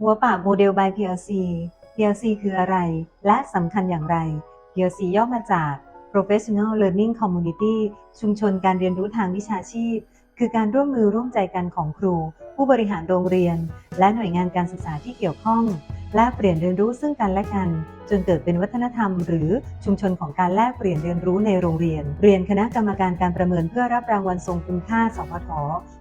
หัวปากโมเดล by PLC PLC คืออะไร และสำคัญอย่างไร PLC ย่อมาจาก Professional Learning Community ชุมชนการเรียนรู้ทางวิชาชีพ คือการร่วมมือร่วมใจกันของครู ผู้บริหารโรงเรียน และหน่วยงานการศึกษาที่เกี่ยวข้อง แลกเปลี่ยนเรียนรู้ซึ่งกันและกัน จนเกิดเป็นวัฒนธรรม หรือชุมชนของการแลกเปลี่ยนเรียนรู้ในโรงเรียน เรียนคณะกรรมการการประเมินเพื่อรับรางวัลทรงคุณค่า สพท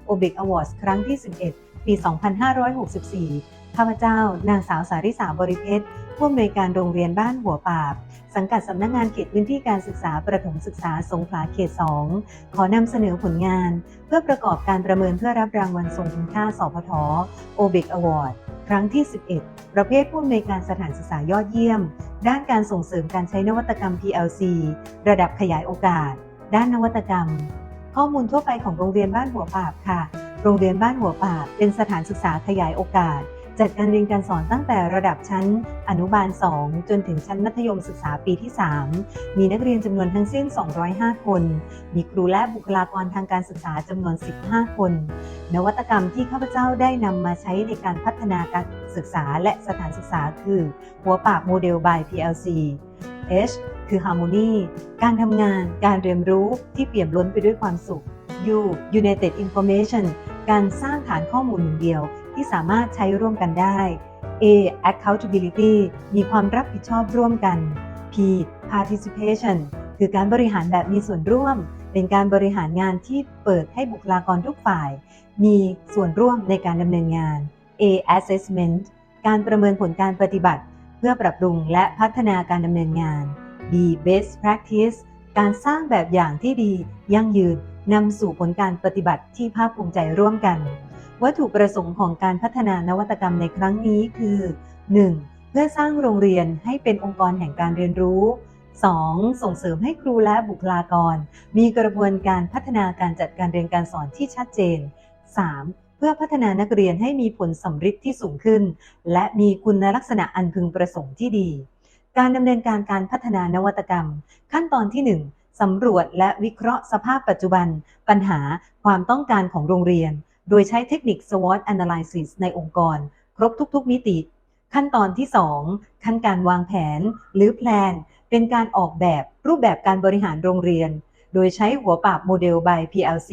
OBIC Awards ครั้งที่ 11 ปี 2564 ข้าพเจ้า นางสาวสาริสาบริเพชรผู้อำนวยการโรงเรียนบ้านหัวปาบ สังกัดสำนักงานเขตพื้นที่การศึกษาประถมศึกษาสงขลาเขต 2 ขอนำเสนอผลงาน เพื่อประกอบการประเมินเพื่อรับรางวัลทรงคุณค่าสพท OBIC Award ครั้งที่ 11 ประเภทผู้อำนวยการสถานศึกษายอดเยี่ยม ด้านการส่งเสริมการใช้นวัตกรรม PLC ระดับขยายโอกาส ด้านนวัตกรรม ข้อมูลทั่วไปของโรงเรียนบ้านหัวปาบค่ะ โรงเรียนบ้านหัวปาบเป็นสถานศึกษาขยายโอกาส จัดการเรียนการสอนตั้งแต่ระดับชั้นอนุบาล 2 จนถึงชั้นมัธยมศึกษาปีที่ 3 มีนักเรียนจำนวนทั้งสิ้น 205 คน มีครูและบุคลากรทางการศึกษาจำนวน 15 คน นวัตกรรมที่ข้าพเจ้าได้นำมาใช้ในการพัฒนาการศึกษาและสถานศึกษาคือ หัวปากโมเดล by PLC H คือ Harmony การทำงาน การเรียนรู้ที่เปี่ยมล้นไปด้วยความสุข U United Information การสร้างฐานข้อมูลหนึ่งเดียว ที่สามารถใช้ร่วมกันได้ A accountability มีความรับผิดชอบร่วมกัน P participation คือการบริหารแบบมีส่วนร่วม เป็นการบริหารงานที่เปิดให้บุคลากรทุกฝ่าย มีส่วนร่วมในการดำเนินงาน A assessment การประเมินผลการปฏิบัติ เพื่อปรับปรุงและพัฒนาการดำเนินงาน B best practice การสร้างแบบอย่างที่ดียั่งยืนนำสู่ผลการปฏิบัติที่ภาคภูมิใจร่วมกัน วัตถุประสงค์ของการพัฒนานวัตกรรมในครั้งนี้คือ 1. เพื่อสร้างโรงเรียนให้เป็นองค์กรแห่งการเรียนรู้ 2. ส่งเสริมให้ครูและบุคลากร มีกระบวนการพัฒนาการจัดการเรียนการสอนที่ชัดเจน 3. เพื่อพัฒนานักเรียนให้มีผลสำฤทธิ์ที่สูงขึ้น และมีคุณลักษณะอันพึงประสงค์ที่ดี การดำเนินการการพัฒนานวัตกรรม ขั้นตอนที่ 1สำรวจและวิเคราะห์สภาพปัจจุบัน ปัญหาความต้องการของโรงเรียน โดยใช้เทคนิค SWOT analysis ในองค์กร ครบทุกๆมิติ ขั้นตอนที่ 2 ขั้นการวางแผน หรือแพลน เป็นการออกแบบรูปแบบการบริหารโรงเรียน โดยใช้หัวปากโมเดล by PLC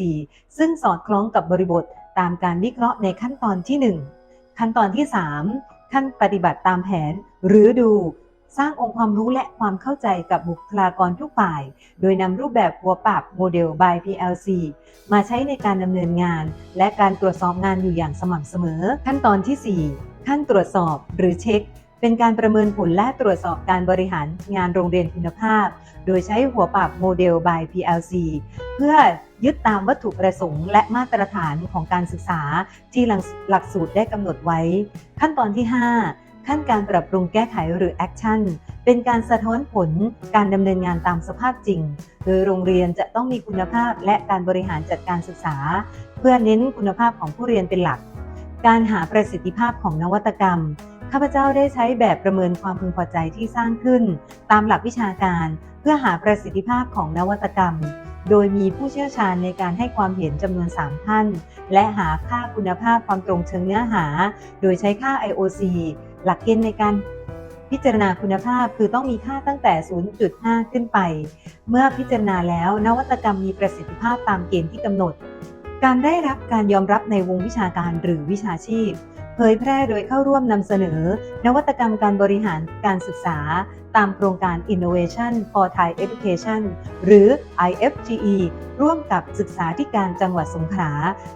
ซึ่งสอดคล้องกับบริบทตามการวิเคราะห์ในขั้นตอนที่ 1 ขั้นตอนที่ 3 ขั้นปฏิบัติตามแผน หรือดู สร้างองค์ความรู้และความเข้าใจกับบุคลากรทุกฝ่าย โดยนำรูปแบบหัวปากโมเดล by PLC มาใช้ในการดำเนินงาน และการตรวจสอบงานอยู่อย่างสม่ำเสมอ ขั้นตอนที่ 4 ขั้นตรวจสอบหรือเช็ค เป็นการประเมินผลและตรวจสอบการบริหารงานโรงเรียนคุณภาพ โดยใช้หัวปากโมเดล by PLC เพื่อยึดตามวัตถุประสงค์และมาตรฐานของการศึกษาที่หลักสูตรได้กำหนดไว้ ขั้นตอนที่ 5 ขั้นการปรับปรุงแก้ไขหรือ Action เป็นการสะท้อนผลการดำเนินงานตามสภาพจริง โดยโรงเรียนจะต้องมีคุณภาพและการบริหารจัดการศึกษา เพื่อเน้นคุณภาพของผู้เรียนเป็นหลัก การหาประสิทธิภาพของนวัตกรรม ข้าพเจ้าได้ใช้แบบประเมินความพึงพอใจที่สร้างขึ้น ตามหลักวิชาการ เพื่อหาประสิทธิภาพของนวัตกรรม โดยมีผู้เชี่ยวชาญในการให้ความเห็นจำนวน 3 ท่าน และหาค่าคุณภาพความตรงเชิงเนื้อหา โดยใช้ค่า IOC หลักเกณฑ์ในการพิจารณาคุณภาพคือต้องมีค่าตั้งแต่ 0.5 ขึ้นไป เมื่อพิจารณาแล้วนวัตกรรมมีประสิทธิภาพตามเกณฑ์ที่กำหนด การได้รับการยอมรับในวงวิชาการหรือวิชาชีพ เผยแพร่โดยเข้าร่วมนำเสนอ นวัตกรรมการบริหารการศึกษา ตามโครงการ Innovation for Thai Education หรือ IFGE ร่วมกับศึกษาธิการจังหวัดสงขลา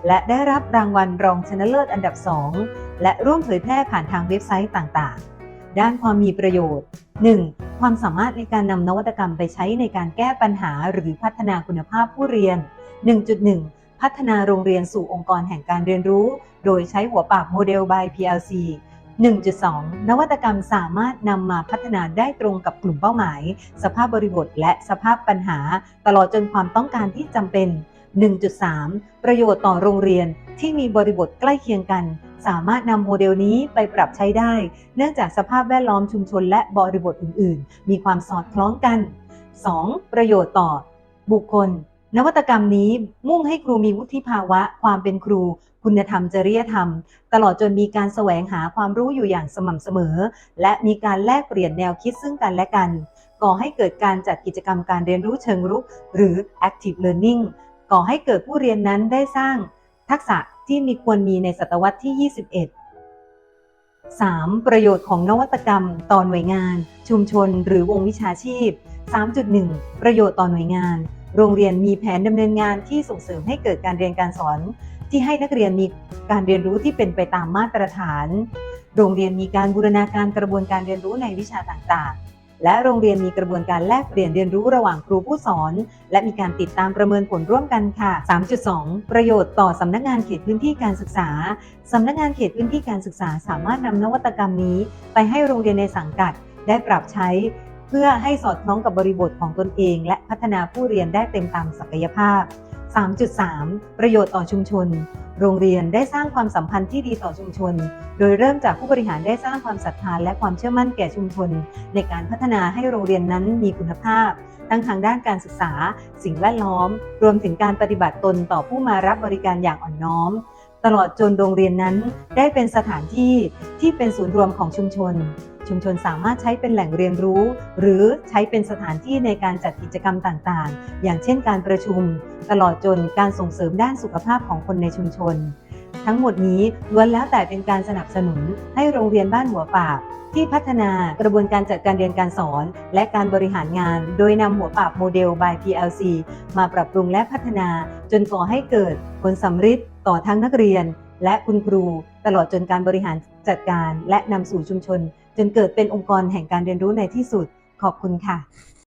และได้รับรางวัลรองชนะเลิศอันดับ 2 และร่วมเผยแพร่ผ่านทางเว็บไซต์ต่างๆ ด้านความมีประโยชน์ 1. ความสามารถในการนำนวัตกรรมไปใช้ในการแก้ปัญหาหรือพัฒนาคุณภาพผู้เรียน 1.1 พัฒนาโรงเรียนสู่องค์กรแห่งการเรียนรู้ โดยใช้หัวปากโมเดล by PLC 1.2 นวัตกรรมสามารถนำมาพัฒนาได้ตรงกับกลุ่มเป้าหมาย สภาพบริบทและสภาพปัญหา ตลอดจนความต้องการที่จำเป็น 1.3 ประโยชน์ต่อโรงเรียนที่มีบริบทใกล้เคียงกัน สามารถนำโมเดลนี้ไปปรับใช้ได้ เนื่องจากสภาพแวดล้อมชุมชนและบริบทอื่น ๆ มีความสอดคล้องกัน 2. ประโยชน์ต่อ บุคคล นวัตกรรมนี้มุ่งให้ครูมีวุฒิภาวะ ความเป็นครู คุณธรรมจริยธรรม ตลอดจนมีการแสวงหาความรู้อยู่อย่างสม่ำเสมอ และมีการแลกเปลี่ยนแนวคิดซึ่งกันและกัน ก่อให้เกิดการจัดกิจกรรมการเรียนรู้เชิงรุก หรือ active learning ก่อให้เกิดผู้เรียนนั้นได้สร้างทักษะ ที่มีควรมีในศตวรรษที่ 21 3. ประโยชน์ของนวัตกรรมต่อหน่วยงาน ชุมชนหรือวงวิชาชีพ 3.1 ประโยชน์ต่อหน่วยงาน โรงเรียนมีแผนดำเนินงานที่ส่งเสริมให้เกิดการเรียนการสอน ที่ให้นักเรียนมีการเรียนรู้ที่เป็นไปตามมาตรฐาน โรงเรียนมีการบูรณาการกระบวนการเรียนรู้ในวิชาต่างๆ และโรงเรียนมีกระบวนการแลกเปลี่ยนเรียนรู้ระหว่างครูผู้สอน และมีการติดตามประเมินผลร่วมกันค่ะ 3.2 ประโยชน์ต่อสำนักงานเขตพื้นที่การศึกษาสำนักงานเขตพื้นที่การศึกษาสามารถนำนวัตกรรมนี้ ไปให้โรงเรียนในสังกัด ได้ปรับใช้ เพื่อให้สอดคล้องกับบริบทของตนเอง และพัฒนาผู้เรียนได้เต็มตามศักยภาพ 3.3 ประโยชน์ต่อชุมชน โรงเรียนได้สร้างความสัมพันธ์ที่ดีต่อชุมชน โดยเริ่มจากผู้บริหารได้สร้างความศรัทธาและความเชื่อมั่นแก่ชุมชน ในการพัฒนาให้โรงเรียนนั้นมีคุณภาพ ทั้งทางด้านการศึกษา สิ่งแวดล้อม รวมถึงการปฏิบัติตนต่อผู้มารับบริการอย่างอ่อนน้อม ตลอดจนโรงเรียนนั้นได้เป็นสถานที่ที่เป็นศูนย์รวมของชุมชน ชุมชนสามารถใช้เป็นแหล่งเรียนรู้ หรือใช้เป็นสถานที่ในการจัดกิจกรรมต่างๆ อย่างเช่นการประชุม ตลอดจนการส่งเสริมด้านสุขภาพของคนในชุมชน ทั้งหมดนี้ล้วนแล้วแต่เป็นการสนับสนุนให้โรงเรียนบ้านหัวป่าที่พัฒนากระบวนการจัดการเรียนการสอน และการบริหารงาน โดยนำหัวปากโมเดล by PLC มาปรับปรุงและพัฒนา จนก่อให้เกิดผลสำฤทธิ์ต่อทั้งนักเรียน และคุณครู ตลอดจนการบริหารจัดการ และนำสู่ชุมชน จนเกิดเป็นองค์กรแห่งการเรียนรู้ในที่สุด ขอบคุณค่ะ